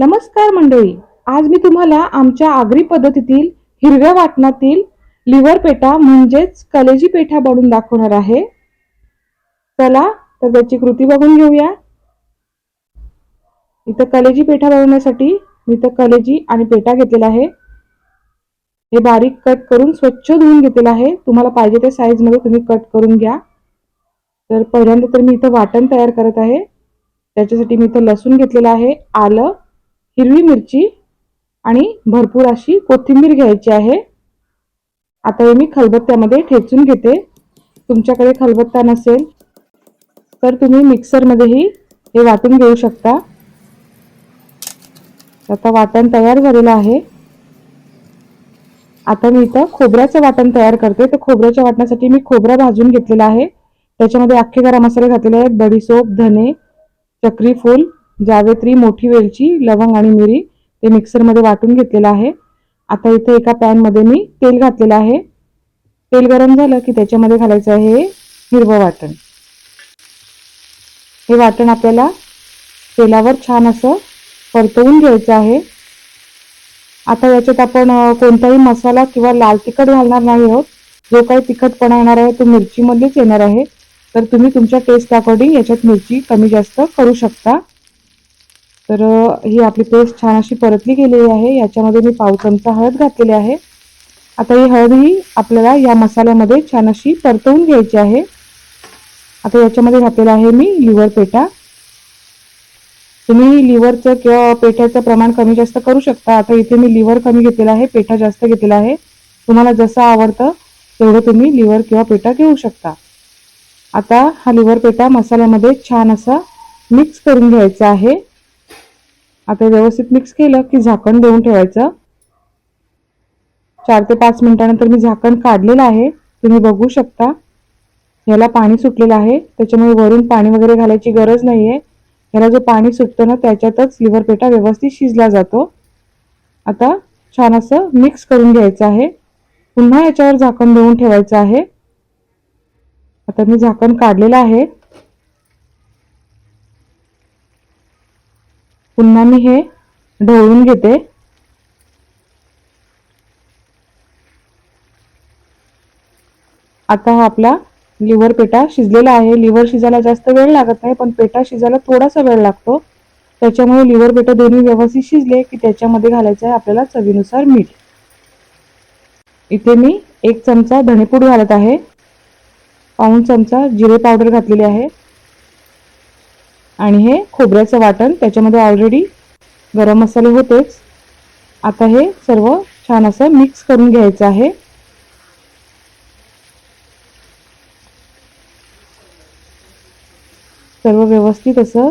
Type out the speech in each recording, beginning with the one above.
नमस्कार मंडळी आज मी तुम्हाला आमच्या आगरी पद्धतीतील हिरव्या वाटणातील लिव्हर पेठा म्हणजेच कलेजी पेठा बनवून दाखवणार आहे. चला तर त्याची कृती बघून घेऊया. इथं कलेजी पेठा बनवण्यासाठी मी इथं कलेजी आणि पेठा घेतलेला आहे. हे बारीक कट करून स्वच्छ धुवून घेतलेलं आहे. तुम्हाला पाहिजे त्या साईजमध्ये तुम्ही कट करून घ्या. तर पहिल्यांदा तर मी इथं वाटण तयार करत आहे. त्याच्यासाठी मी इथं लसूण घेतलेलं आहे आलं हिरवी मिरची आणि भरपूर अशी कोथिंबीर घ्यायची आहे. आता हे मी खलबत्त्यामध्ये ठेचून घेते. तुमच्याकडे खलबत्ता नसेल तर तुम्ही मिक्सरमध्येही हे वाटून घेऊ शकता. आता वाटण तयार झालेलं आहे. आता मी इथं खोबऱ्याचं वाटण तयार करते. तर खोबऱ्याच्या वाटण्यासाठी मी खोबरा भाजून घेतलेला आहे. त्याच्यामध्ये अख्खे गरम मसाले घातलेले आहेत. बडीसोप धने चक्री फूल जावेत्री मोठी वेलची लवंग आणि मिरी ते मिक्सरमध्ये वाटून घेतलेलं आहे. आता इथे एका पॅनमध्ये मी तेल घातलेलं आहे. तेल गरम झालं की त्याच्यामध्ये घालायचं आहे हे हिरवं वाटण. हे वाटण आपल्याला तेलावर छान असं परतवून घ्यायचं आहे. आता याच्यात आपण कोणताही मसाला किंवा लाल तिखट घालणार नाही आहोत. जो काही तिखटपणा येणार आहे तो मिरचीमध्येच येणार आहे. तर तुम्ही तुमच्या टेस्ट अकॉर्डिंग याच्यात मिरची कमी जास्त करू शकता. तर ही आपली पेस्ट छान अशी परतली गेलेली आहे. याच्यामध्ये मी पाव चमचा हळद घातलेली आहे. आता ही हळद ही आपल्याला या मसाल्यामध्ये छान अशी परतवून घ्यायची आहे. आता याच्यामध्ये घातलेला आहे मी लिव्हर पेटा. तुम्ही लिव्हरचं किंवा पेठ्याचं प्रमाण कमी जास्त करू शकता. आता इथे मी लिव्हर कमी घेतलेला आहे पेठा जास्त घेतलेला आहे. तुम्हाला जसं आवडतं तेवढं तुम्ही लिव्हर किंवा पेठा घेऊ शकता. आता हा लिव्हर पेठा मसाल्यामध्ये छान असा मिक्स करून घ्यायचा आहे. आता व्यवस्थित मिक्स केलं की झाकण देऊन ठेवायचं. चार ते पाच मिनिटानंतर मी झाकण काढलेलं आहे. तुम्ही बघू शकता. याला पाणी सुटलेलं आहे. त्याच्यामुळे वरून पाणी वगैरे घालायची गरज नाही आहे याला जो पाणी सुटतं ना त्याच्यातच लिव्हर पेटा व्यवस्थित शिजला जातो. आता छान असं मिक्स करून घ्यायचं आहे. पुन्हा याच्यावर झाकण देऊन ठेवायचं आहे. आता मी झाकण काढलेलं आहे. पुन्हा मी हे ढवळून घेते. आता हा आपला लिव्हर पेटा शिजलेला आहे. लिव्हर शिजायला जास्त वेळ लागत नाही पण पेटा शिजायला थोडासा वेळ लागतो. त्याच्यामुळे लिव्हर पेटा दोन्ही व्यवस्थित शिजले की त्याच्यामध्ये घालायचं आहे आपल्याला चवीनुसार मीठ. इथे मी एक चमचा धणेपूड घालत आहे. पाऊण चमचा जिरे पावडर घातलेली आहे. आणि हे खोबऱ्याचं वाटण त्याच्यामध्ये ऑलरेडी गरम मसाले होतेच. आता हे सर्व छान असं मिक्स करून घ्यायचं आहे. सर्व व्यवस्थित असं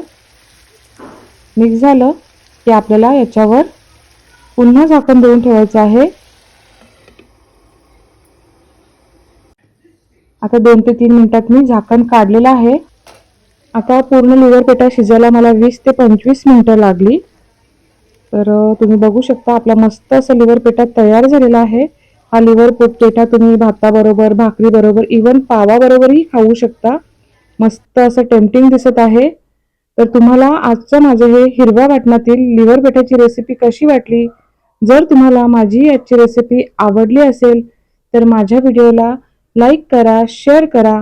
मिक्स झालं की आपल्याला याच्यावर पुन्हा झाकण देऊन ठेवायचं आहे. आता दोन ते तीन मिनिटात मी झाकण काढलेलं आहे. आता पूर्ण लिव्हर पेटा शिजायला मला वीस ते पंचवीस मिनटं लागली. तर तुम्ही बघू शकता आपला मस्त असं लिव्हर पेटा तयार झालेला आहे. हा लिव्हर पेठा तुम्ही भाताबरोबर भाकरीबरोबर इवन पावाबरोबरही खाऊ शकता. मस्त असं टेम्पटिंग दिसत आहे. तर तुम्हाला आजचं माझं हे हिरव्या वाटणातील लिव्हर पेठाची रेसिपी कशी वाटली? जर तुम्हाला माझी आजची रेसिपी आवडली असेल तर माझ्या व्हिडिओला लाईक करा शेअर करा.